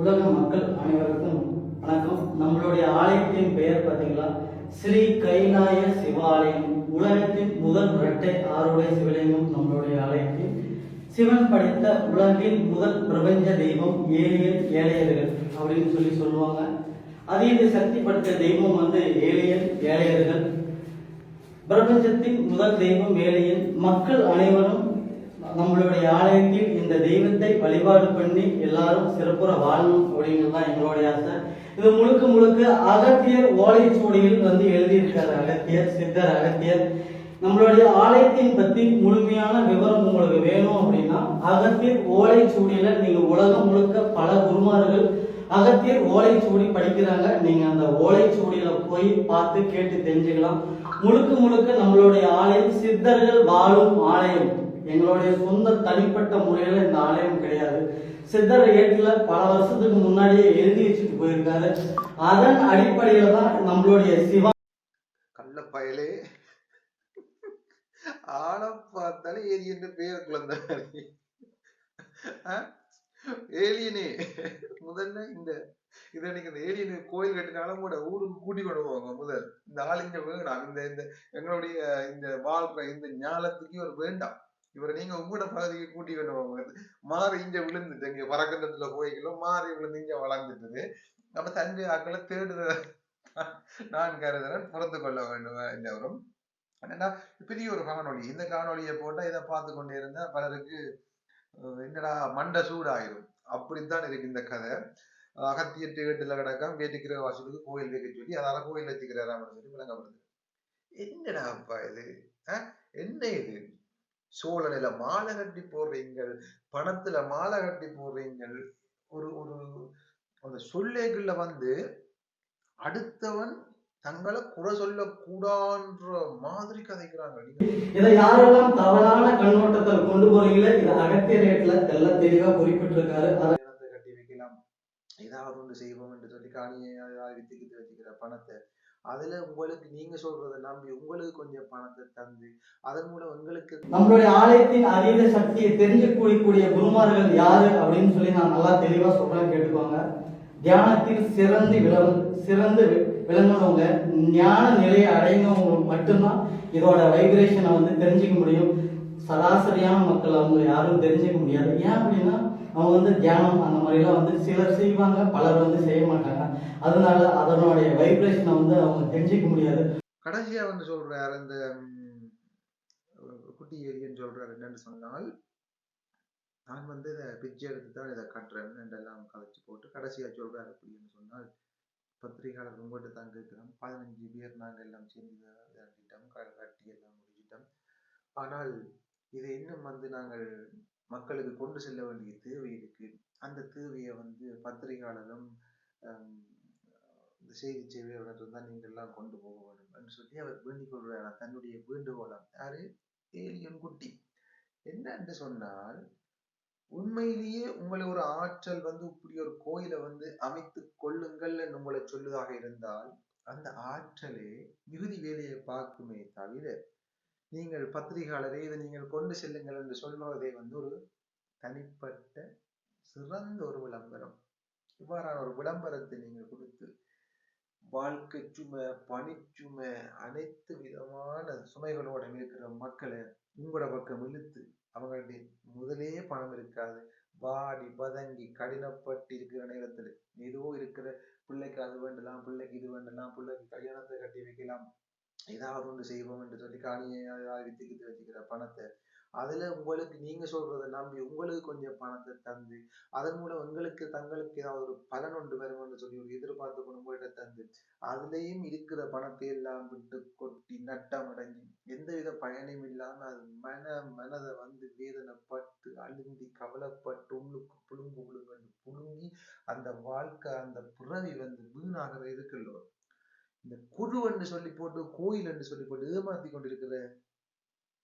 உலக மக்கள் அனைவருக்கும் வணக்கம். நம்மளுடைய ஆலயத்தின் பெயர் பார்த்தீங்களா? ஸ்ரீ கைலாய சிவாலயம். உலகத்தின் முதல் இரட்டை ஆறுடைய சிவலிங்கம் நம்மளுடைய ஆலயத்தில். சிவன் படைத்த உலகின் முதல் பிரபஞ்ச தெய்வம் ஏலியன் ஏழையர்கள் அப்படின்னு சொல்லி சொல்லுவாங்க. அதே இது சக்தி படைத்த தெய்வம் வந்து ஏலியன் ஏழையர்கள். பிரபஞ்சத்தின் முதல் தெய்வம் ஏலியன் மக்கள் அனைவரும் நம்மளுடைய ஆலயத்தில் இந்த தெய்வத்தை வழிபாடு பண்ணி எல்லாரும் சிறப்புற வாழணும் அப்படிங்கிறது தான் எங்களுடைய ஆசை. இது முழுக்க முழுக்க அகத்தியர் ஓலைச்சுவடியில் வந்து எழுதியிருக்கிறார் அகத்தியர் சித்தர் அகத்தியர். நம்மளுடைய ஆலயத்தின் பத்தி முழுமையான விவரம் உங்களுக்கு வேணும் அப்படின்னா அகத்தியர் ஓலைச்சுவடியில நீங்க உலகம் முழுக்க பல குருமார்கள் அகத்தியர் ஓலைச்சுவடி படிக்கிறாங்க. நீங்க அந்த ஓலைச்சுவடியில போய் பார்த்து கேட்டு தெரிஞ்சுக்கலாம். முழுக்க முழுக்க நம்மளுடைய ஆலயம் சித்தர்கள் வாழும் ஆலயம். எங்களுடைய சொந்த தனிப்பட்ட முறையில இந்த ஆலயம் கிடையாது. சித்தர் ஏட்டில் பல வருஷத்துக்கு முன்னாடியே எழுதி வச்சுட்டு போயிருக்காரு. அதன் அடிப்படையில தான் நம்மளுடைய சிவா கள்ள பயலே ஆளை பார்த்தாலே ஏலியன் பேர் குழந்தை ஏலியனே. முதல்ல இந்த இத நீங்க இந்த ஏலியன் கோயில் கட்டினாலும் கூட ஊருக்கு கூட்டி கொண்டு போவாங்க முதல். இந்த ஆள் இங்க வேண்டாம் இந்த இந்த எங்களுடைய இந்த வாழ்க்கை இந்த ஞாலத்துக்கு ஒரு வேண்டாம். இவரை நீங்க உங்களோட பகுதிக்கு கூட்டி கொண்டு போகும்போது மாறி இங்க விழுந்துட்டு இங்க வரக்கண்டத்துல கோயிலும் மாறி விழுந்து இங்க வளர்ந்துட்டது. நம்ம தஞ்சை ஆக்களை தேடுத நான் கருதுறேன் புறந்து கொள்ள வேண்டும் எல்லோரும். என்னன்னா பெரிய ஒரு காணொளி இந்த காணொளியை போட்டா இதை பார்த்து கொண்டே இருந்தா பலருக்கு என்னடா மண்டை சூடாயிரும். அப்படித்தான் இருக்கு இந்த கதை. அகத்தியட்டு வீட்டுல கிடக்காம வேட்டுக்கிற வாசலுக்கு கோயில் வைக்க சொல்லி அதால கோயில் வச்சுக்கிறாராம் சொல்லி விளங்கப்படுது. என்னடா அப்பா இது? அஹ்? என்ன இது? சோழனில மாலை கட்டி போடுறீங்கள் பணத்துல மாலை கட்டி போடுறீங்கள் ஒரு ஒரு அந்த சொல்லேக்குள்ள வந்து அடுத்தவன் தங்களை குறை சொல்லக்கூடான்ற மாதிரி கதைக்கிறாங்க. இதை யாரெல்லாம் தவறான கண்ணோட்டத்தில் கொண்டு போறீங்களோ இதை அகத்தியர் ரேட்ல தெல்ல தெளிவா குறிப்பிட்டிருக்காரு. கட்டி வைக்கலாம். ஏதாவது ஒன்று செய்வோம் என்று சொல்லி காணியை வித்துக்கிட்டு வச்சுக்கிற பணத்தை அதுல உங்களுக்கு நீங்க சொல்றதை நம்பி உங்களுக்கு கொஞ்சம் பணத்தை தந்து அதன் மூலம் உங்களுக்கு நம்மளுடைய ஆலயத்தின் அதீத சக்தியை தெரிஞ்சுக்கூடிய குருமார்கள் யாரு அப்படின்னு சொல்லி நான் நல்லா தெளிவா சொல்றேன் கேட்டுக்கோங்க. தியானத்தில் சிறந்து விளங்க சிறந்து வி- விளங்குனவங்க ஞான நிலையை அடைந்தவங்க மட்டும்தான் இதோட வைப்ரேஷனை வந்து தெரிஞ்சுக்க முடியும். சராசரியான மக்கள் அவங்க யாரும் தெரிஞ்சுக்க முடியாது. ஏன் அப்படின்னா அவங்க வந்து தியானம் அந்த மாதிரிலாம் வந்து சிலர் செய்வாங்க பலர் வந்து செய்ய மாட்டாங்க. அதனால அதனுடைய வைப்ரேஷனை வந்து அவங்க தெரிஞ்சிக்க முடியாது. கடைசியாக வந்து சொல்கிறார் இந்த குட்டி ஏரியன்னு சொல்கிறார் என்னன்னு சொன்னால் நான் வந்து இதை பிச்சை எடுத்து தான் இதை கட்டுறேன். எல்லாம் கலைச்சி போட்டு கடைசியாக சொல்கிறார் அப்படின்னு சொன்னால் பத்திரிகையாளர் உங்கள்கிட்ட தான் இருக்கிறோம் பதினஞ்சு பேர் நாங்கள் எல்லாம் சேர்ந்து இதை கட்டி எல்லாம் முடிச்சிட்டோம். ஆனால் இதை இன்னும் வந்து நாங்கள் மக்களுக்கு கொண்டு செல்ல வேண்டிய தேவை இருக்கு. அந்த தேவையை வந்து பத்திரிகையாளரும் செய்தி சேவையாளர் தான் நீங்கள்லாம் கொண்டு போக வேண்டும் என்று சொல்லி அவர் வேண்டிக் கொள்கிறார். தன்னுடைய வேண்டுகோளாம் யாரு ஏலியன் குட்டி என்னன்னு சொன்னால் உண்மையிலேயே உங்களை ஒரு ஆற்றல் வந்து இப்படி ஒரு கோயிலை வந்து அமைத்து கொள்ளுங்கள் என்று உங்களை சொல்லுதாக இருந்தால் அந்த ஆற்றலே மிகுதி வேலையை பார்க்குமே தவிர நீங்கள் பத்திரிகையாளரே இதை நீங்கள் கொண்டு செல்லுங்கள் என்று சொல்வதே வந்து ஒரு தனிப்பட்ட சிறந்த ஒரு விளம்பரம். இவ்வாறான ஒரு விளம்பரத்தை நீங்கள் கொடுத்து வாழ்க்கை சுமை பணிச்சுமை அனைத்து விதமான சுமைகளோட இருக்கிற மக்களை உங்களோட பக்கம் இழுத்து அவங்களுடைய முதலே பணம் இருக்காது. வாடி பதங்கி கடினப்பட்டு இருக்கிற நேரத்துல ஏதோ இருக்கிற பிள்ளைக்கு அது வேண்டலாம் பிள்ளைக்கு இது வேண்டலாம் பிள்ளைக்கு கல்யாணத்தை கட்டி வைக்கலாம். ஏதாவது ஒன்று செய்வோம் என்று சொல்லி காணியை வித்துக்கிட்டு வச்சுக்கிற பணத்தை அதுல உங்களுக்கு நீங்க சொல்றதை நம்பி உங்களுக்கு கொஞ்சம் பணத்தை தந்து அதன் மூலம் உங்களுக்கு தங்களுக்கு ஏதாவது ஒரு பலன் ஒன்று வரும்னு சொல்லி ஒரு எதிர்பார்த்து கொண்டு உங்கள்கிட்ட தந்து அதுலயும் இருக்கிற பணத்தை எல்லாம் விட்டு கொட்டி நட்டம் அடங்கி எந்தவித பயனும் இல்லாம அது மன மனதை வந்து வேதனைப்பட்டு அழுந்தி கவலைப்பட்டு உள்ளுக்கு புழுங்கு புழுங்கன்னு புழுங்கி அந்த வாழ்க்கை அந்த பிறவி வந்து வீணாகிற இருக்குல்லோ இந்த குழு என்று சொல்லி போட்டு கோயில் என்று சொல்லி போட்டு ஏமாத்தி கொண்டிருக்கிற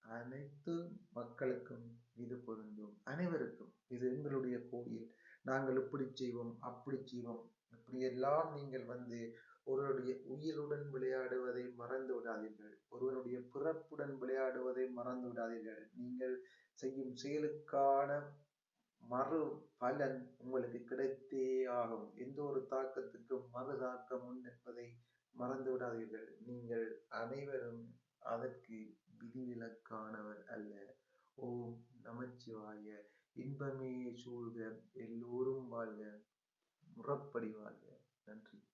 அனைத்து மக்களுக்கும் இது பொருந்தும். அனைவருக்கும் இது எங்களுடைய கோயில். நாங்கள் இப்படி செய்வோம் அப்படி செய்வோம். இப்படியெல்லாம் நீங்கள் வந்து ஒருவருடைய உயிருடன் விளையாடுவதை மறந்து விடாதீர்கள். ஒருவனுடைய பிறப்புடன் விளையாடுவதை மறந்து விடாதீர்கள். நீங்கள் செய்யும் செயலுக்கான மறு பலன் உங்களுக்கு கிடைத்தே ஆகும். எந்த ஒரு தாக்கத்துக்கும் மறு தாக்கம் உண்டு என்பதை மறந்து விடாதீர்கள். நீங்கள் அனைவரும் அதற்கு விதிவிலக்கானவர் அல்ல. ஓம் நமச்சிவாய. இன்பமே சூழ்க. எல்லோரும் வாழ்க. முறப்படி வாழ்க. நன்றி.